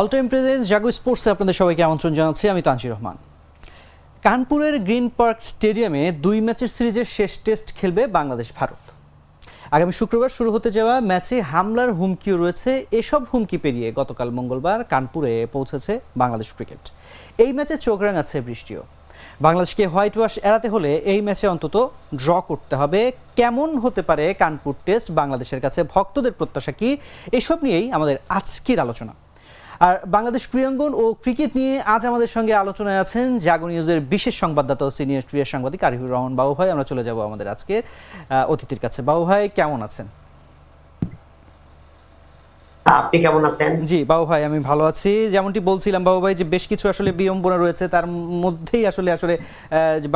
All time present Jago স্পোর্টসে আপনাদের সবাইকে আমন্ত্রণ জানাচ্ছি, আমি তানজির রহমান। কানপুরের গ্রিন পার্ক স্টেডিয়ামে দুই ম্যাচের সিরিজের শেষ টেস্ট খেলবে বাংলাদেশ ভারত। আগামী শুক্রবার শুরু হতে যাওয়া ম্যাচে হামলার হুমকিও রয়েছে, এসব হুমকি পেরিয়ে গতকাল মঙ্গলবার কানপুরে পৌঁছেছে বাংলাদেশ ক্রিকেট। এই ম্যাচে চোখ রাঙাচ্ছে বৃষ্টিও। বাংলাদেশকে হোয়াইট ওয়াশ এড়াতে হলে এই ম্যাচে অন্তত ড্র করতে হবে। কেমন হতে পারে কানপুর টেস্ট, বাংলাদেশের কাছে ভক্তদের প্রত্যাশা কি, এসব নিয়েই আমাদের আজকের আলোচনা। আর বাংলাদেশ ক্রীড়াঙ্গন ও ক্রিকেট নিয়ে আজ আমাদের সঙ্গে আলোচনায় আছেন জাগো নিউজের বিশেষ সংবাদদাতা ও সিনিয়র ক্রীড়া সাংবাদিক আরিফুর রহমান বাবু ভাই আমরা চলে যাব আমাদের আজকের অতিথির কাছে। বাবু ভাই কেমন আছেন? আপনি কেমন আছেন? জি বাবু ভাই আমি ভালো আছি। যেমনটি বলছিলাম বাবু ভাই যে বেশ কিছু আসলে বিড়ম্বনা রয়েছে তার মধ্যেই আসলে আসলে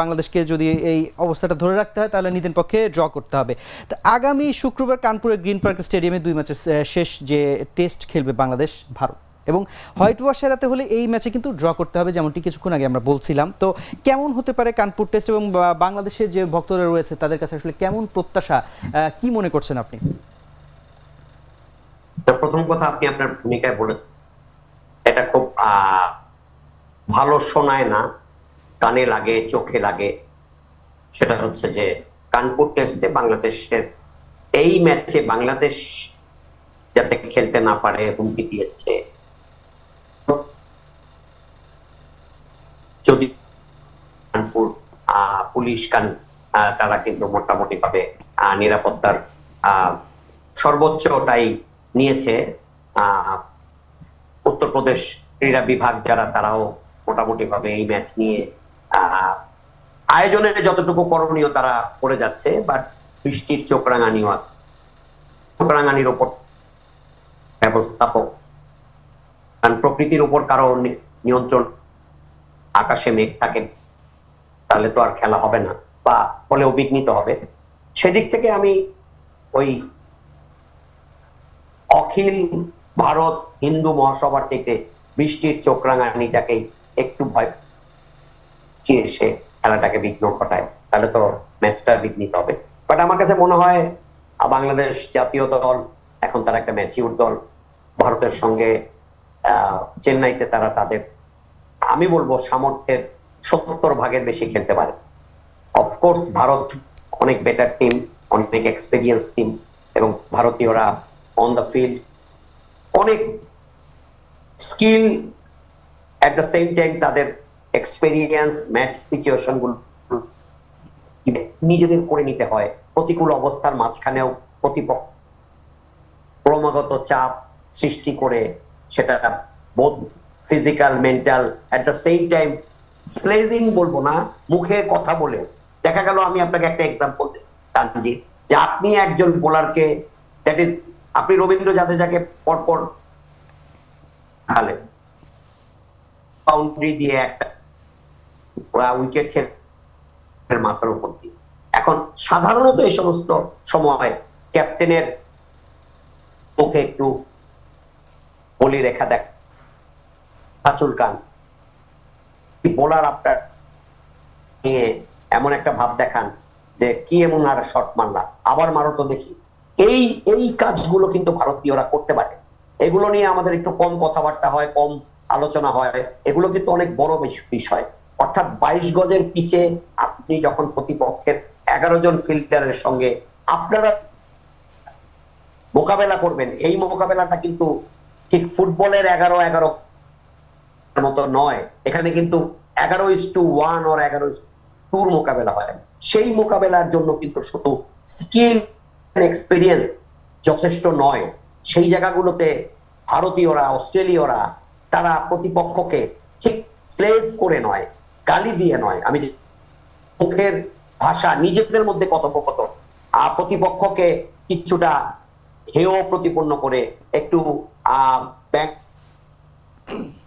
বাংলাদেশকে যদি এই অবস্থাটা ধরে রাখতে হয় তাহলে নিতেন পক্ষে ড্র করতে হবে। তো আগামী শুক্রবার কানপুরের গ্রিন পার্ক স্টেডিয়ামে দুই ম্যাচের শেষ যে টেস্ট খেলবে বাংলাদেশ ভারত। এবং হোয়াইট ওয়াশ এড়াতে হলে এই ম্যাচে কিন্তু ড্র করতে হবে, যেমনটি কিছুক্ষণ আগে আমরা বলছিলাম। তো কেমন হতে পারে কানপুর টেস্ট এবং বাংলাদেশের যে ভক্তরা রয়েছে, তাদের কাছে আসলে কেমন প্রত্যাশা কি মনে করছেন আপনি? প্রথম কথা আপনি আপনার ভূমিকায় বলেছেন। এটা খুব ভালো শোনায় না, কানে লাগে, চোখে লাগে। সেটা হচ্ছে যে কানপুর টেস্টে বাংলাদেশের এই ম্যাচে বাংলাদেশ যাতে খেলতে না পারে হুমকি দিয়েছে যদি পুলিশ কান তারা কিন্তু মোটামুটি ভাবে নিরাপত্তার সর্বোচ্চটাই নিয়েছে। উত্তরপ্রদেশ ক্রীড়া বিভাগ যারা, তারাও মোটামুটি ভাবে এই ম্যাচ নিয়ে আয়োজনে যতটুকু করণীয় তারা করে যাচ্ছে, বাট বৃষ্টির চোখ রাঙানি চোখ রাঙানির ওপর ব্যবস্থাপক, কারণ প্রকৃতির উপর কারও নিয়ন্ত্রণ আকাশে মেঘ থাকে, তাহলে তো আর খেলা হবে না, বা হলেও বিঘ্নিত হবে। সেদিক থেকে আমি ওই অখিল ভারত হিন্দু মহাসভার চাইতে বৃষ্টির চোখ রাঙানিটাকেই একটু ভয় চেয়ে সে খেলাটাকে বিঘ্ন ঘটায়, তাহলে তো ম্যাচটা বিঘ্নিত হবে। বাট আমার কাছে মনে হয় বাংলাদেশ জাতীয় দল, এখন তারা একটা ম্যাচিউর দল, ভারতের সঙ্গে চেন্নাইতে তারা তাদের আমি বলব সামর্থ্যের সত্তর ভাগের বেশি খেলতে পারে। অফকোর্স ভারত অনেক বেটার টিম অনেক এক্সপিরিয়েন্স টিম এবং ভারতীয়রা অন দ্য ফিল্ড অনেক skill at the same time তাদের এক্সপেরিয়েন্স ম্যাচ সিচুয়েশনগুলো নিজেদের করে নিতে হয়। প্রতিকূল অবস্থার মাঝখানেও প্রতিপক্ষ ক্রমাগত চাপ সৃষ্টি করে সেটা বোধ physical mental at the same time sledging বলব না, মুখে কথা বলে। দেখা গেল আমি আপনাকে একটা এক্সাম্পল টানজি যে আপনি একজন বোলারকে দ্যাট ইজ আপনি রবীন্দ্র জাদেজাকে পরপর হালে। বাউন্ডারি দিয়ে একটা উইকেট ছেড়ে মাথার উপর দিয়ে। এখন সাধারণত এই সমস্ত সময় ক্যাপ্টেনের মুখে একটু বলি রেখা দেখ আচুল কান। বোলার আপনার নিয়ে এমন একটা ভাব দেখান যে কি এমন আর শট মারলা। আবার মারো তো দেখি। এই এই কাজগুলো কিন্তু ভারতীয়রা করতে পারে। এগুলো নিয়ে আমাদের একটু কম কথাবার্তা হয়, কম আলোচনা হয়। এগুলো কিন্তু অনেক বড় বিষয়। অর্থাৎ বাইশ গজের পিচে আপনি যখন প্রতিপক্ষের এগারো জন ফিল্ডারের সঙ্গে আপনারা মোকাবেলা করবেন, এই মোকাবেলাটা কিন্তু ঠিক ফুটবলের এগারো এগারো মতো নয়। এখানে কিন্তু এগারো ইস টু ওয়ান ওর এগারো ইস টুর মোকাবেলা হয়। সেই মোকাবেলার জন্য কিন্তু শুধু স্কিল এক্সপিরিয়েন্স যথেষ্ট নয়। সেই জায়গাগুলোতে ভারতীয়রা, অস্ট্রেলীয়রা, তারা প্রতিপক্ষকে ঠিক স্লেজ করে নয়, গালি দিয়ে নয়। আমি মুখের ভাষা, নিজেদের মধ্যে কথোপকথন আর প্রতিপক্ষকে কিছুটা হেয় প্রতিপন্ন করে একটু, আহ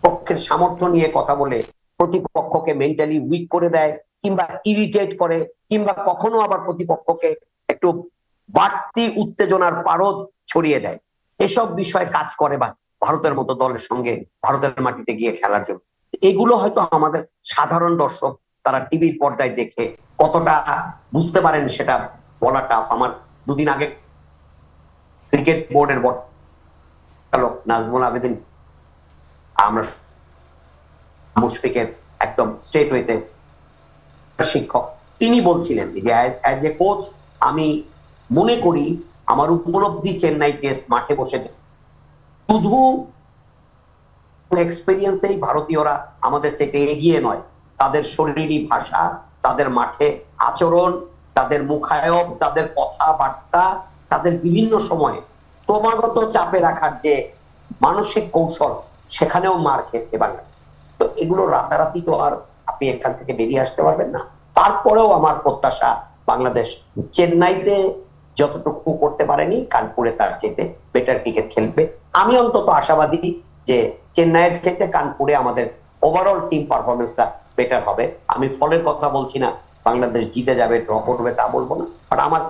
পক্ষের সামর্থ্য নিয়ে কথা বলে প্রতিপক্ষকে মেন্টালি উইক করে দেয়, কিংবা ইরিটেট করে, কিংবা কখনো আবার প্রতিপক্ষকে একটু বাড়তি উত্তেজনার পারদ ছড়িয়ে দেয়। এসব বিষয় কাজ করে বা ভারতের মতো দলের সঙ্গে ভারতের মাটিতে গিয়ে খেলার জন্য। এগুলো হয়তো আমাদের সাধারণ দর্শক তারা টিভির পর্দায় দেখে কতটা বুঝতে পারেন সেটা বলা টাফ আমার দুদিন আগে ক্রিকেট বোর্ডের বট নাজমুল আবেদিন আমরা মুশফিকের একদম স্টেট হইতে শিক্ষক। তিনি বলছিলেন যে অ্যাজ এ কোচ আমি মনে করি আমার উপলব্ধি চেন্নাই টেস্ট মাঠে বসে শুধু এক্সপিরিয়েন্সেই ভারতীয়রা আমাদের চাইতে এগিয়ে নয়, তাদের শরীরী ভাষা, তাদের মাঠে আচরণ, তাদের মুখায়ব, তাদের কথাবার্তা, তাদের বিভিন্ন সময়ে ক্রমাগত চাপে রাখার যে মানসিক কৌশল সেখানেও মার খেয়েছে বাংলা। তো এগুলো রাতারাতি তো আর আপনি এখান থেকে বেরিয়ে আসতে পারবেন না। তারপরেও আমার প্রত্যাশা বাংলাদেশ চেন্নাইতে যতটুকু করতে পারেনি, কানপুরে তার চাইতে বেটার ক্রিকেট খেলবে। আমি অন্তত আশাবাদী যে চেন্নাইয়ের চাইতে কানপুরে আমাদের ওভারঅল টিম পারফরমেন্সটা বেটার হবে। আমি ফলের কথা বলছি না, বাংলাদেশ জিতে যাবে ড্র করবে তা বলব না। বাট আমার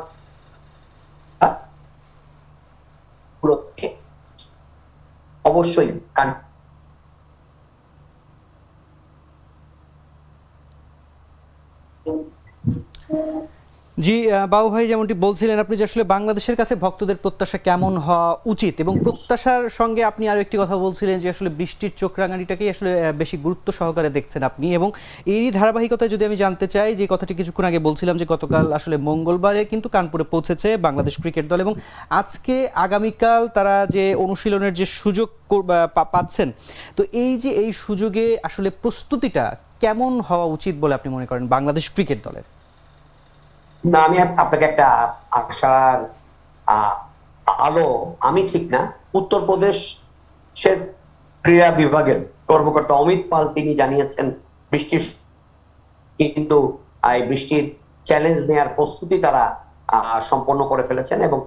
অবশ্যই কান জি বাবু ভাই যেমনটি বলছিলেন, আপনি যে আসলে বাংলাদেশের কাছে ভক্তদের প্রত্যাশা কেমন হওয়া উচিত এবং প্রত্যাশার সঙ্গে আপনি আরও একটি কথা বলছিলেন যে আসলে বৃষ্টির চোখ রাঙানিটাকেই আসলে বেশি গুরুত্ব সহকারে দেখছেন আপনি এবং এরই ধারাবাহিকতায় যদি আমি জানতে চাই যে কথাটি কিছুক্ষণ আগে বলছিলাম যে গতকাল আসলে মঙ্গলবারে কিন্তু কানপুরে পৌঁছেছে বাংলাদেশ ক্রিকেট দল এবং আজকে আগামীকাল তারা যে অনুশীলনের যে সুযোগ পাচ্ছেন, তো এই যে এই সুযোগে আসলে প্রস্তুতিটা কেমন হওয়া উচিত বলে আপনি মনে করেন বাংলাদেশ ক্রিকেট দলের? না, আমি আপনাকে একটা আশার আলো, আমি ঠিক না। উত্তরপ্রদেশের ক্রীড়া বিভাগের কর্মকর্তা অমিত পাল তিনি জানিয়েছেন, বৃষ্টির কিন্তু এই বৃষ্টির চ্যালেঞ্জ নেয়ার প্রস্তুতি তারা সম্পন্ন করে ফেলেছেন এবং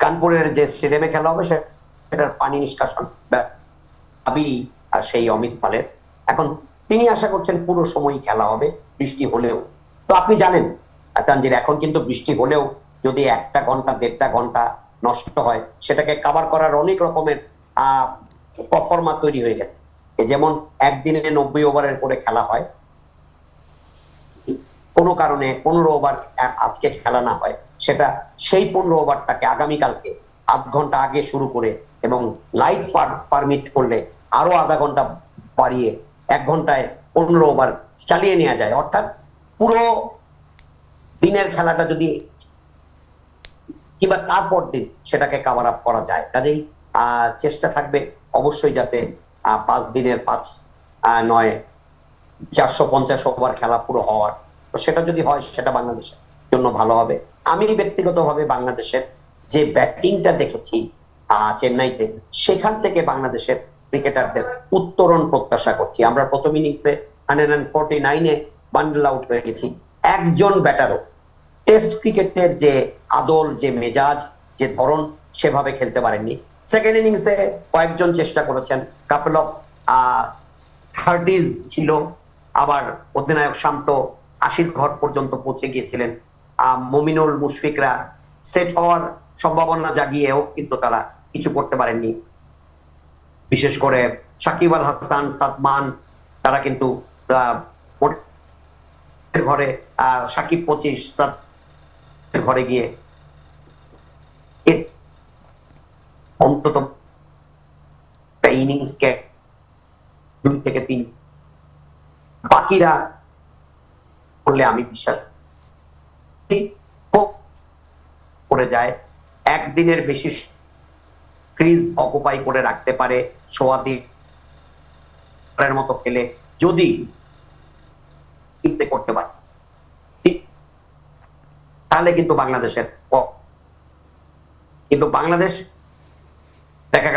কানপুরের যে স্টেডিয়ামে খেলা হবে সেটার পানি নিষ্কাশন দাবি সেই অমিত পালের। এখন তিনি আশা করছেন পুরো সময়ই খেলা হবে, বৃষ্টি হলেও। তো আপনি জানেন আহ, এখন কিন্তু বৃষ্টি হলেও যদি একটা ঘণ্টা দেড়টা ঘণ্টা নষ্ট হয় সেটাকে কাভার করার অনেক রকমের ফর্মা তৈরি হয়ে গেছে। যেমন একদিনে নব্বই ওভারের করে খেলা হয় কোনো কারণে পনেরো ওভার আজকে খেলা না হয় সেটা সেই পনেরো ওভারটাকে আগামীকালকে আধ ঘণ্টা আগে শুরু করে এবং লাইট পারমিট করলে আরও আধা ঘণ্টা বাড়িয়ে এক ঘন্টায় পনেরো ওভার চালিয়ে নেওয়া যায়। অর্থাৎ পুরো দিনের খেলাটা যদি কিংবা তারপর দিন সেটাকে কাভার আপ করা যায়। কাজেই চেষ্টা থাকবে অবশ্যই যাতে পাঁচ দিনের পাঁচ নয় চারশো পঞ্চাশ ওভার খেলা পুরো হওয়ার। তো সেটা যদি হয়, সেটা বাংলাদেশের জন্য ভালো হবে। আমি ব্যক্তিগতভাবে বাংলাদেশের যে ব্যাটিংটা দেখেছি চেন্নাইতে, সেখান থেকে বাংলাদেশের ক্রিকেটারদের উত্তরণ প্রত্যাশা করছি। আমরা প্রথম ইনিংসে হান্ড্রেড অ্যান্ড ফোর্টি নাইনে বান্ডেল আউট হয়ে গেছি। একজন ব্যাটারও টেস্ট ক্রিকেটের যে আদল, যে মেজাজ, যে ধরন, সেভাবে খেলতে পারেননি। সেকেন্ড ইনিংসে কয়েকজন চেষ্টা করেছেন। কাপল অফ থার্টিজ ছিল। আবার অধিনায়ক শান্ত আশির ঘর পর্যন্ত পৌঁছে গিয়েছিলেন। মমিনুল মুশফিকরা সেট হওয়ার সম্ভাবনা জাগিয়েও কিন্তু তারা কিছু করতে পারেননি। বিশেষ করে সাকিব আল হাসান, সাদমান, তারা কিন্তু ঘরে সাকিব পঁচিশ ঘরে গিয়ে অন্তত ইনিংস কে দুই থেকে তিন। বাকিরা করলে আমি বিশ্বাস করি, যায়। একদিনের বেশি ক্রিজ অকুপাই করে রাখতে পারে সোয়াদি মতো খেলে যদি করতে পারে। তাহলে কিন্তু বাংলাদেশের কিন্তু বাংলাদেশ দেখা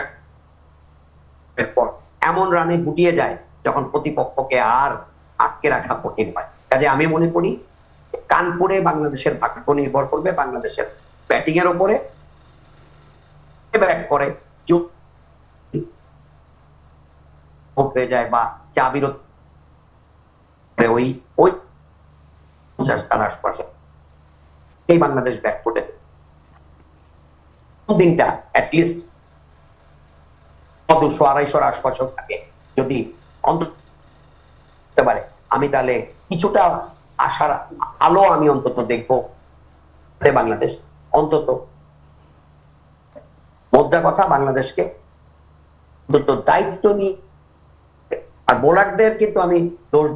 এরপর এমন রানে গুটিয়ে যায় যখন প্রতিপক্ষকে আর আটকে রাখা কঠিন হয়। কাজে আমি মনে করি কানপুরে বাংলাদেশের ভাগ্য নির্ভর করবে, বাংলাদেশের ব্যাটিং এর উপরে ব্যাট করে হয়ে যায় বা চা বিরত ওই ওই পঞ্চাশ তার আশপাশে। এই বাংলাদেশ ব্যাক করে দিনটা অ্যাটলিস্ট দুশো আড়াইশোর আশপাশেও থাকে। যদি অন্তত পারে, আমি তাহলে কিছুটা আশার আলো আমি অন্তত দেখব বাংলাদেশ। অন্তত মোদ্দা কথা বাংলাদেশকে অন্তত দায়িত্ব নিয়ে আর বোলারদের কিন্তু আমি দোষ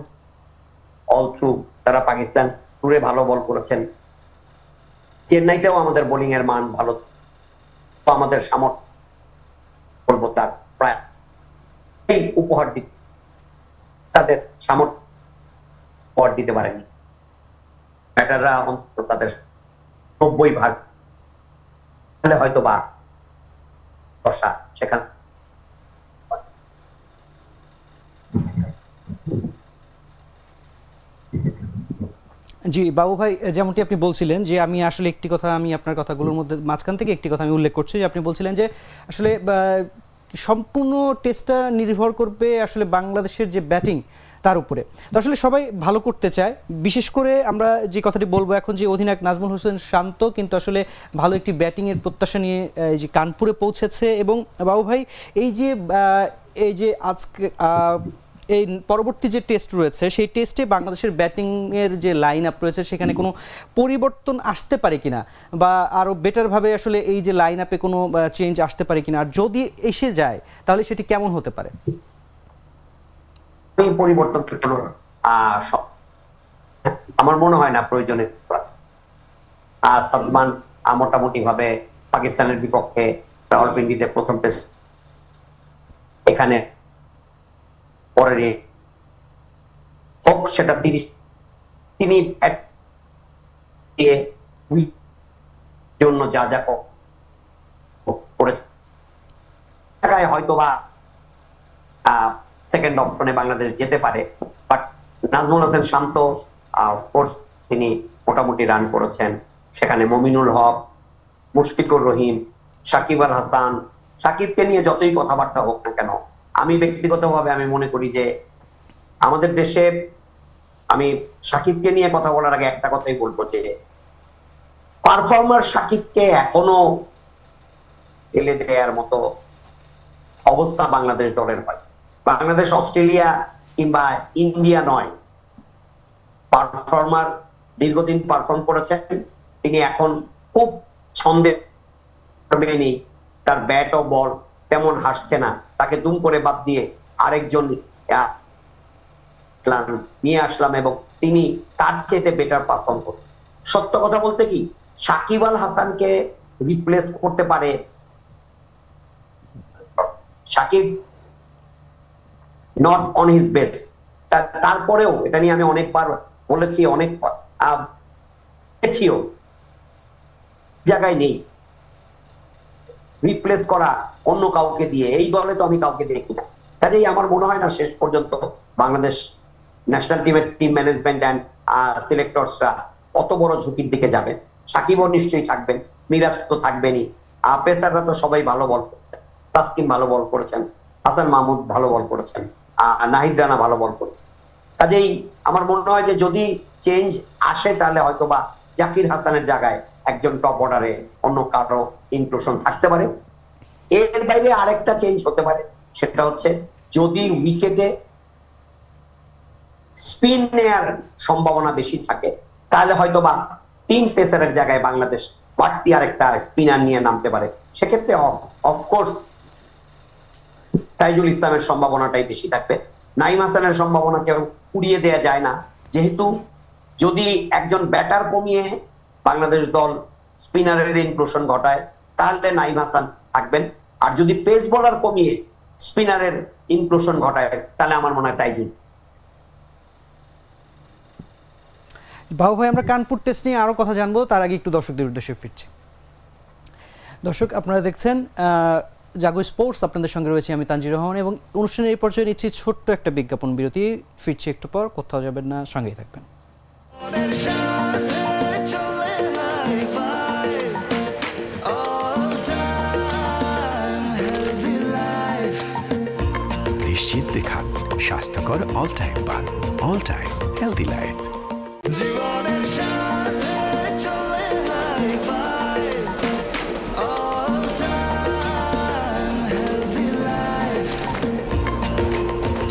অল থ্রু তারা পাকিস্তান টুরে ভালো বল করেছেন। চেন্নাইতেও আমাদের বোলিং এর মান ভালো। আমাদের সামর্থ্য তার প্রায় উপহার দিতে তাদের সামর্থ্য উপহার দিতে পারেনি। ব্যাটাররা অন্তত তাদের নব্বই ভাগ। হয়তো বা দশা সেখানে জি বাবু ভাই যেমনটি আপনি বলছিলেন যে আমি আসলে একটি কথা আমি আপনার কথাগুলোর মধ্যে মাঝখান থেকে একটি কথা আমি উল্লেখ করছি। যে আপনি বলছিলেন যে আসলে সম্পূর্ণ টেস্টটা নির্ভর করবে আসলে বাংলাদেশের যে ব্যাটিং তার উপরে। তো আসলে সবাই ভালো করতে চায়। বিশেষ করে আমরা যে কথাটি বলব এখন যে অধিনায়ক নাজমুল হোসেন শান্ত কিন্তু আসলে ভালো একটি ব্যাটিংয়ের প্রত্যাশা নিয়ে এই যে কানপুরে পৌঁছেছে এবং বাবু ভাই এই যে এই যে আজকে এই পরবর্তী যে টেস্ট রয়েছে সেই টেস্টে বাংলাদেশের ব্যাটিং এর যে লাইন আপ রয়েছে সেখানে কোনো পরিবর্তন আসতে পারে কিনা? বা আরও বেটার ভাবে আসলে এই যে লাইন আপে কোনো চেঞ্জ আসতে পারে কিনা? আর যদি এসে যায় তাহলে সেটি কেমন হতে পারে? এই পরিবর্তন আমার মনে হয় না প্রয়োজনে আর সালমান মোটামুটি ভাবে পাকিস্তানের বিপক্ষে রাওয়ালপিন্ডিতে প্রথম টেস্ট এখানে পরের হোক, সেটা তিরিশ তিনি জন্য যা যা করে জায়গায় হয়তো বা সেকেন্ড অপশনে বাংলাদেশ যেতে পারে। But Najmul Hasan Shanto of course তিনি মোটামুটি রান করেছেন। সেখানে মমিনুল হক, মুশফিকুর রহিম, সাকিব আল হাসান, সাকিবকে নিয়ে যতই কথাবার্তা হোক না কেন আমি ব্যক্তিগতভাবে আমি মনে করি যে আমাদের দেশে আমি সাকিবকে নিয়ে কথা বলার আগে একটা কথাই বলব যে পারফর্মার সাকিবকে এখনও ফেলে দেওয়ার মতো অবস্থা বাংলাদেশ দলের হয়। বাংলাদেশ, অস্ট্রেলিয়া কিংবা ইন্ডিয়া নয়। পারফর্মার দীর্ঘদিন পারফর্ম করেছেন। তিনি এখন খুব ছন্দে তার ব্যাট ও বল তেমন হাসছে না। তাকে দুম করে বাদ দিয়ে আরেকজন নিয়ে আসলাম এবং তিনি তার চেয়ে বেটার পারফর্ম করতেন সত্য কথা বলতে কি, সাকিব আল হাসানকে রিপ্লেস করতে পারে Shakib not on his best তারপরেও এটা নিয়ে আমি অনেকবার বলেছি, অনেক জায়গায় নেই। রিপ্লেস করা অন্য কাউকে দিয়ে, এই দলে তো আমি কাউকে দেখি না কাজেই আমার মনে হয় না শেষ পর্যন্ত বাংলাদেশ ন্যাশনাল টিমের টিম ম্যানেজমেন্ট অ্যান্ড সিলেক্টরসরা অত বড় ঝুঁকির দিকে যাবেন সাকিবও নিশ্চয়ই থাকবেন, মিরাজ তো থাকবেনই। পেসাররা তো সবাই ভালো বল করছেন, তাসকিন ভালো বল করেছেন, হাসান মাহমুদ ভালো বল করেছেন নাহিদ রানা ভালো বল করেছেন। কাজেই আমার মনে হয় যে যদি চেঞ্জ আসে তাহলে হয়তো বা জাকির হাসানের জায়গায় একজন টপ অর্ডারে অন্য কারও ইনক্লুশন থাকতে পারে। এর বাইরে আরেকটা চেঞ্জ হতে পারে। সেটা হচ্ছে যদি উইকেটে স্পিন নেয়ার সম্ভাবনা বেশি থাকে, তাহলে হয়তো বা তিন পেসারের জায়গায় বাংলাদেশ বাড়তি আরেকটা স্পিনার নিয়ে নামতে পারে। সেক্ষেত্রে অফকোর্স তাইজুল ইসলামের সম্ভাবনাটাই বেশি থাকবে। নাইম হাসানের সম্ভাবনা কেউ উড়িয়ে দেয়া যায় না। যেহেতু যদি একজন ব্যাটার কমিয়ে বাংলাদেশ দল স্পিনারের ইনক্লুশন ঘটায়, তাহলে নাইম হাসান থাকবেন। আর যদি পেস বোলার কমিয়ে স্পিনারের ইনক্লুশন ঘটায় তাহলে আমার মনে হয় তাইজুল। বাবু ভাই আমরা কানপুর টেস্ট নিয়ে আরও কথা জানব তার আগে একটু দর্শকদের উদ্দেশ্যে ফিরছি। দর্শক আপনারা দেখছেন আহ, জাগো স্পোর্টস আপনাদের সঙ্গে রয়েছে আমি তানজির রহমান এবং অনুষ্ঠানের এই পর্যায়ে নিচ্ছি ছোট্ট একটা বিজ্ঞাপন বিরতি। ফিরছি একটু পর কোথাও যাবেন না সঙ্গেই থাকবেন। নিশ্চিন্তে খান স্বাস্থ্যকর অল টাইম পান অল টাইম হেলদি লাইফ জীবনের সাথে চলে.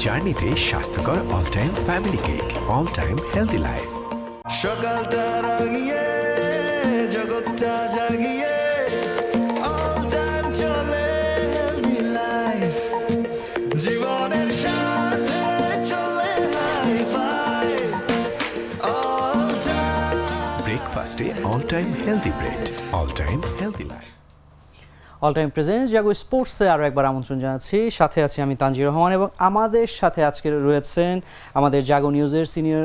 জার্নিতে স্বাস্থ্যকর all time family cake all time healthy life সকালটা রাগিয়ে all time healthy bread all time healthy life all time present Jago স্পোর্টসে আরও একবার আমন্ত্রণ জানাচ্ছি। সাথে আছি আমি তানজির রহমান এবং আমাদের সাথে আজকে রয়েছেন আমাদের জাগো নিউজের সিনিয়র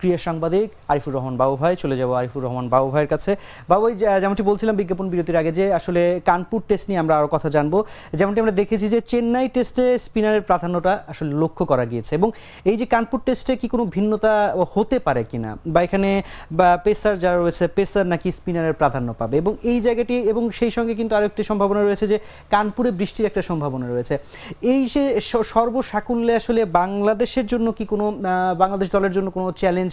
ক্রিয়া সাংবাদিক আরিফুর রহমান বাবু ভাই চলে যাব আরিফুর রহমান বাবু ভাইয়ের কাছে। বাবু যে- যেমনটি বলছিলাম বিজ্ঞাপন বিরতির আগে যে, আসলে কানপুর টেস্ট নিয়ে আমরা আরও কথা জানব। যেমনটি আমরা দেখেছি যে, চেন্নাই টেস্টে স্পিনারের প্রাধান্যটা আসলে লক্ষ্য করা গিয়েছে এবং এই যে কানপুর টেস্টে কি কোনো ভিন্নতা হতে পারে কিনা? বা এখানে, বা পেসার যারা রয়েছে পেসার নাকি স্পিনারের প্রাধান্য পাবে? এবং এই জায়গাটি এবং সেই সঙ্গে কিন্তু আরেকটি সম্ভাবনা রয়েছে যে, কানপুরে বৃষ্টির একটা সম্ভাবনা রয়েছে। এই যে সর্বসাকুল্যে আসলে বাংলাদেশের জন্য কি কোনো বাংলাদেশ দলের জন্য কোনো চ্যালেঞ্জ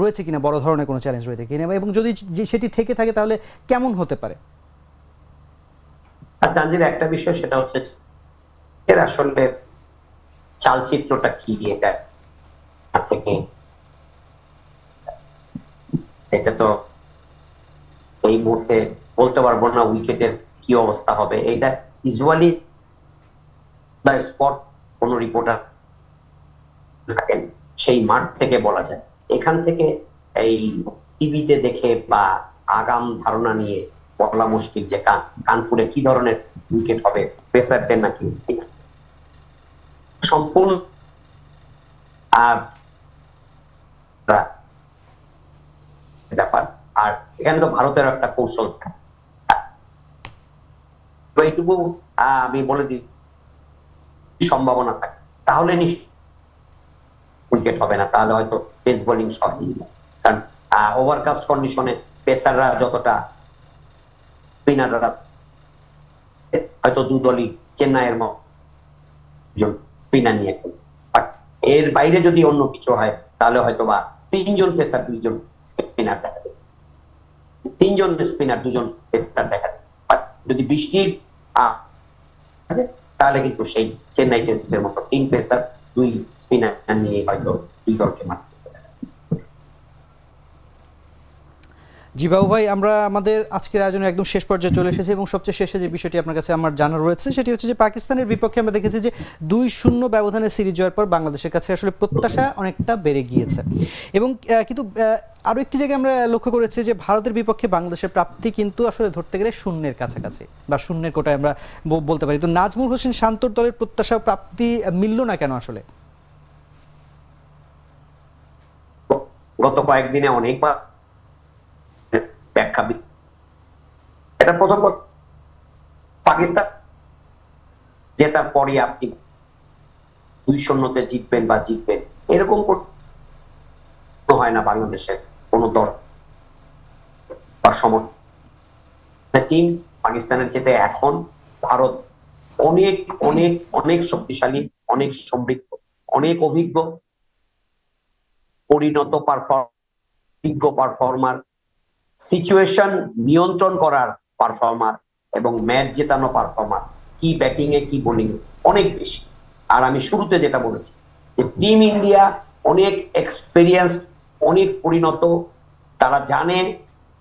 রয়েছে কিনা, বড় ধরনের কোনো চ্যালেঞ্জ রয়েছে কিনা, এবং যদি সেটি থেকে থাকে তাহলে কেমন হতে পারে? আর একটা বিষয়, সেটা হচ্ছে এর আসলে চালচিত্রটা কি এটা থেকে? এটা তো এই মুহূর্তে বলতে পারব না উইকেটের কি অবস্থা হবে। এটা ইউজুয়ালি বা স্পট কোন রিপোর্টার থাকেন, সেই মাঠ থেকে বলা যায়। এখান থেকে এই টিভিতে দেখে বা আগাম ধারণা নিয়ে বলা মুশকিল যে কান, কানপুরে কি ধরনের উইকেট হবে পেসারদের নাকি সম্পূর্ণ আর ব্যাপার। আর এখানে তো ভারতের একটা কৌশল। এইটুকু আমি বলে দিই, সম্ভাবনা থাকে। তাহলে নিশ্চয় উইকেট হবে না। তাহলে হয়তো পেস বোলিং সহজই কারণ ওভারকাস্ট কন্ডিশনে পেসাররা যতটা স্পিনাররা হয়তো দু দলই চেন্নাইয়ের স্পিনার নিয়ে বাট এর বাইরে যদি অন্য কিছু হয়, তাহলে হয়তো বা তিনজন পেসার দুইজন স্পিনার দেখা দেবে তিনজন স্পিনার দুজন পেসার দেখা দেবে বাট যদি বৃষ্টির তাহলে কিন্তু সেই চেন্নাই টেস্টের মতো তিন পেসার, দুই স্পিনার নিয়ে হয়তো দুই দলকে মারতে হবে। জি বাবু ভাই আমরা আমাদের আজকের আয়োজনে একদম শেষ পর্যায়ে চলে এসেছি এবং সবচেয়ে শেষে যে বিষয়টি আপনার কাছে আমার জানা রয়েছে সেটি হচ্ছে যে পাকিস্তানের বিপক্ষে আমরা দেখেছি যে দুই শূন্য ব্যবধানে সিরিজ জয়ের পর বাংলাদেশের কাছে আসলে প্রত্যাশা অনেকটা বেড়ে গিয়েছে। এবং কিন্তু আহ, আরও একটি জায়গায় আমরা লক্ষ্য করেছি যে ভারতের বিপক্ষে বাংলাদেশের প্রাপ্তি কিন্তু আসলে ধরতে গেলে শূন্যের কাছাকাছি বা শূন্যের কোটায় আমরা বলতে পারি। তো নাজমুল হোসেন শান্তর দলের প্রত্যাশা প্রাপ্তি মিলল না কেন আসলে? গত কয়েকদিনে অনেকবার ব্যাখ্যা এটা প্রথম পাকিস্তান জেতার পরে আপনি দুই শূন্যতে জিতবেন বা জিতবেন, এরকম হয় না বাংলাদেশের কোন দল বা সমর্থন টিম পাকিস্তানের চেতে এখন ভারত অনেক অনেক অনেক শক্তিশালী, অনেক সমৃদ্ধ, অনেক অভিজ্ঞ, পরিণত পারফর্ম পারফর্মার সিচুয়েশন নিয়ন্ত্রণ করার পারফর্মার এবং ম্যাচ জেতানো পারফর্মার, কি ব্যাটিং এ, কি বোলিং এ, অনেক বেশি। আর আমি শুরুতে যেটা বলেছি, যে টিম ইন্ডিয়া অনেক এক্সপেরিয়েন্স অনেক পরিণত, তারা জানে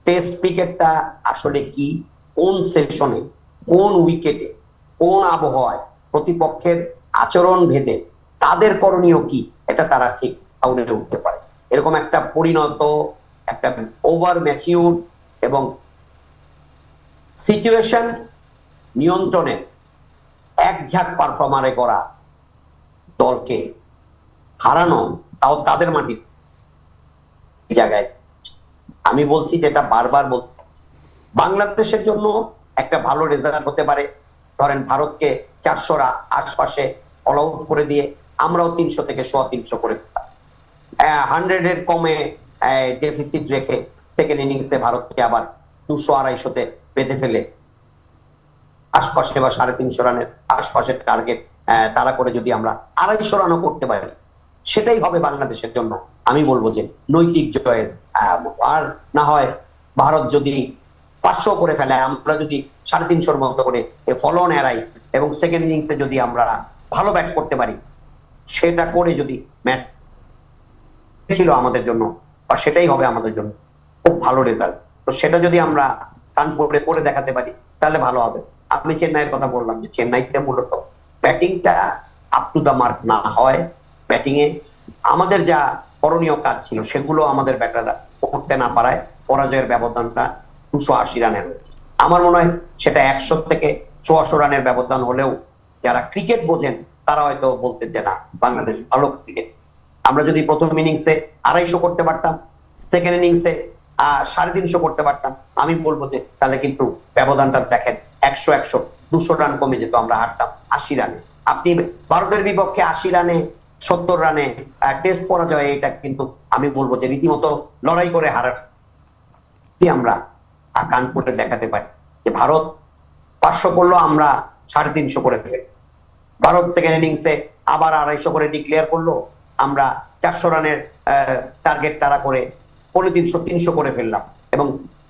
টেস্ট ক্রিকেটটা আসলে কি, কোন সেশনে কোন উইকেটে কোন আবহাওয়ায় প্রতিপক্ষের আচরণ ভেদে তাদের করণীয় কি, এটা তারা ঠিক আউড়ে উঠতে পারে। এরকম একটা পরিণত একটা ওভার ম্যাচিউর এবং সিচুয়েশন নিয়ন্ত্রণের এক ঝাঁক পারফর্মারে করা দলকে হারানো তাও তাদের মাটি জায়গায়। আমি বলছি যেটা বারবার বলতে বাংলাদেশের জন্য একটা ভালো রেজাল্ট হতে পারে। ধরেন ভারতকে চারশোরা আশপাশে অল আউট করে দিয়ে আমরাও তিনশো থেকে সোয়া তিনশো করে হান্ড্রেডের কমে ডেফিসিট রেখে সেকেন্ড ইনিংসে ভারতকে আবার দুশো আড়াইশোতে বেঁধে ফেলে। আশপাশে বা সাড়ে তিনশো রানের আশপাশের টার্গেট তারা করে যদি আমরা আড়াইশো রানও করতে পারি, সেটাই হবে বাংলাদেশের জন্য। আমি বলব যে নৈতিক জয়ের আর না হয় ভারত যদি পাঁচশো করে ফেলে, আমরা যদি সাড়ে তিনশোর মতো করে ফলন এড়াই এবং সেকেন্ড ইনিংসে যদি আমরা ভালো ব্যাট করতে পারি, সেটা করে যদি ম্যাচ ছিল আমাদের জন্য বা সেটাই হবে আমাদের জন্য খুব ভালো রেজাল্ট তো সেটা যদি আমরা কানপুরে করে দেখাতে পারি, তাহলে ভালো হবে। আমি চেন্নাইয়ের কথা বললাম যে চেন্নাইতে মূলত ব্যাটিংটা আপ টু দা মার্ক না হয় ব্যাটিং এ। আমাদের যা করণীয় কাজ ছিল, সেগুলো আমাদের ব্যাটাররা করতে না পারায় পরাজয়ের ব্যবধানটা দুশো আশি রানের রয়েছে আমার মনে হয় সেটা একশো থেকে চুয়াশো রানের ব্যবধান হলেও যারা ক্রিকেট বোঝেন, তারা হয়তো বলতেন যে না, বাংলাদেশ ভালো ক্রিকেট আমরা যদি প্রথম ইনিংসে আড়াইশো করতে পারতাম সেকেন্ড ইনিংসে সাড়ে তিনশো করতে পারতাম, আমি বলব যে তাহলে কিন্তু ব্যবধানটা দেখেন, একশো একশো, দুশো রান কমে যেত আমরা হারতাম, আশি রানে। আপনি ভারতের বিপক্ষে আশি রানে, সত্তর রানে টেস্ট পরাজয় এটা কিন্তু আমি বলব যে রীতিমতো লড়াই করে হারার আমরা কানপুরে দেখাতে পারি। যে ভারত পাঁচশো করল, আমরা সাড়ে তিনশো করে ফেলে ভারত সেকেন্ড ইনিংসে আবার আড়াইশো করে ডিক্লেয়ার করল আমরা চারশো রানের টার্গেট তারা করে পনেরো তিনশো তিনশো করে ফেললাম এবং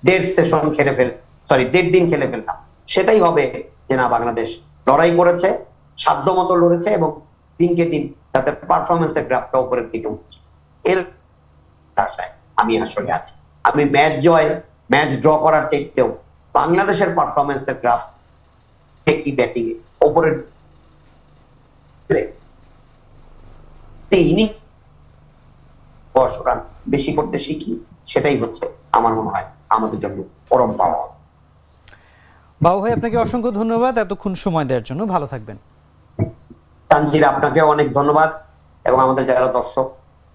দেড় সেশন খেলে ফেল সরি দেড় দিন খেলে ফেললাম। সেটাই হবে যে না, বাংলাদেশ লড়াই করেছে, সাধ্য মতো লড়েছে এবং দিনকে দিন তাদের পারফরমেন্সের গ্রাফটা উপরের দিকে উঠছে। এর আশায় আমি আসলে আছি। আমি ম্যাচ জয় ম্যাচ ড্র করার চাইতেও বাংলাদেশের পারফরমেন্সের গ্রাফ কি ব্যাটিং ওপরের দশ রান বেশি করতে শিখি সেটাই হচ্ছে আমার মনে হয় আমাদের জন্য পরম পাওয়া। বাবু ভাই আপনাকে অসংখ্য ধন্যবাদ এতক্ষণ সময় দেওয়ার জন্য। ভালো থাকবেন। তানজির আপনাকেও অনেক ধন্যবাদ এবং আমাদের যারা দর্শক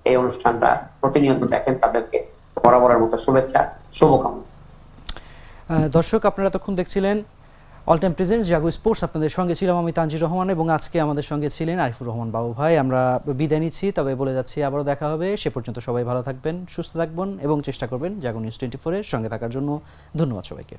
এই অনুষ্ঠানটা প্রতিনিয়ত দেখেন তাদেরকে বরাবরের মতো শুভেচ্ছা শুভকামনা। দর্শক আপনারা এতক্ষণ দেখছিলেন all time present Jago sports আপনাদের সঙ্গে ছিলাম আমি তানজির রহমান এবং আজকে আমাদের সঙ্গে ছিলেন আরিফুর রহমান বাবু ভাই। আমরা বিদায় নিচ্ছি, তবে বলে যাচ্ছি আবারও দেখা হবে। সে পর্যন্ত সবাই ভালো থাকবেন, সুস্থ থাকবেন এবং চেষ্টা করবেন জাগো নিউজ টোয়েন্টি ফোরের সঙ্গে থাকার জন্য। ধন্যবাদ সবাইকে।